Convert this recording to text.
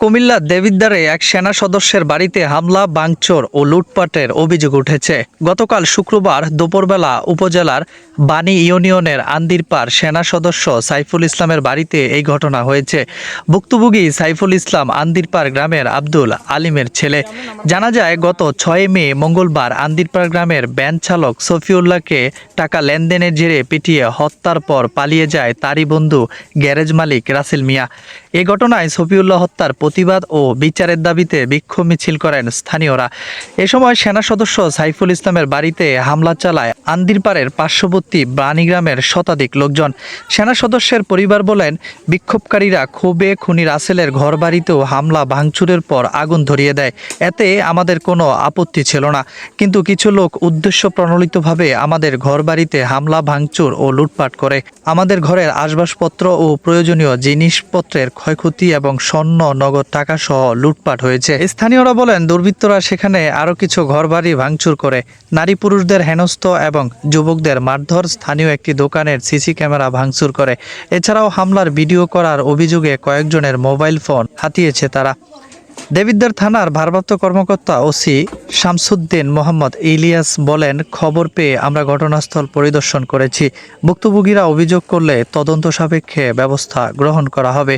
কুমিল্লা দেবিদ্বারে এক সেনা সদস্যের বাড়িতে হামলা বাংচোর ও লুটপাটের অভিযোগ উঠেছে। গতকাল শুক্রবার দুপুরবেলা উপজেলার বানী ইউনিয়নের আন্দিরপার সেনা সদস্য সাইফুল ইসলামের বাড়িতে এই ঘটনা হয়েছে। ভুক্তভোগী সাইফুল ইসলাম আন্দিরপার গ্রামের আব্দুল আলিমের ছেলে। জানা যায়, গত ছয় মে মঙ্গলবার আন্দিরপার গ্রামের ভ্যান চালক সফিউল্লাহকে টাকা লেনদেনের জেরে পিটিয়ে হত্যার পর পালিয়ে যায় তারই বন্ধু গ্যারেজ মালিক রাসেল মিয়া। এ ঘটনায় সফিউল্লাহ হত্যার প্রতিবাদ ও বিচারের দাবিতে বিক্ষোভ মিছিল করেন স্থানীয়রা। এ সময় সেনা সদস্য সাইফুল ইসলামের বাড়িতে হামলা চালায় আন্দিরপাড়ের পার্শ্ববর্তী বাণীগ্রামের শতাধিক লোকজন। সেনা সদস্যের পরিবার বলেন, বিক্ষোভকারীরা ক্ষোভে খুনি রাসেলের ঘরবাড়িতেও হামলা ভাঙচুরের পর আগুন ধরিয়ে দেয়। এতে আমাদের কোনো আপত্তি ছিল না। কিন্তু কিছু লোক উদ্দেশ্য প্রণোদিতভাবে আমাদের ঘরবাড়িতে হামলা, ভাঙচুর ও লুটপাট করে। আমাদের ঘরের আসবাসপত্র ও প্রয়োজনীয় জিনিসপত্রের ক্ষয়ক্ষতি এবং স্বর্ণ নগদ টাকা সহ লুটপাট হয়েছে। স্থানীয়রা বলেন, দুর্বৃত্তরা সেখানে আরও কিছু ঘরবাড়ি ভাঙচুর করে। নারী পুরুষদের হেনস্থ এবং যুবকদের মারধর স্থানীয় একটি দোকানের সিসি ক্যামেরা ভাঙচুর করে। এছাড়াও হামলার ভিডিও করার অভিযোগে কয়েকজনের মোবাইল ফোন হাতিয়েছে তারা। দেবিদ্দার থানার ভারপ্রাপ্ত কর্মকর্তা ওসি শামসুদ্দিন মোহাম্মদ ইলিয়াস বলেন, খবর পেয়ে আমরা ঘটনাস্থল পরিদর্শন করেছি। ভুক্তভোগীরা অভিযোগ করলে তদন্ত সাপেক্ষে ব্যবস্থা গ্রহণ করা হবে।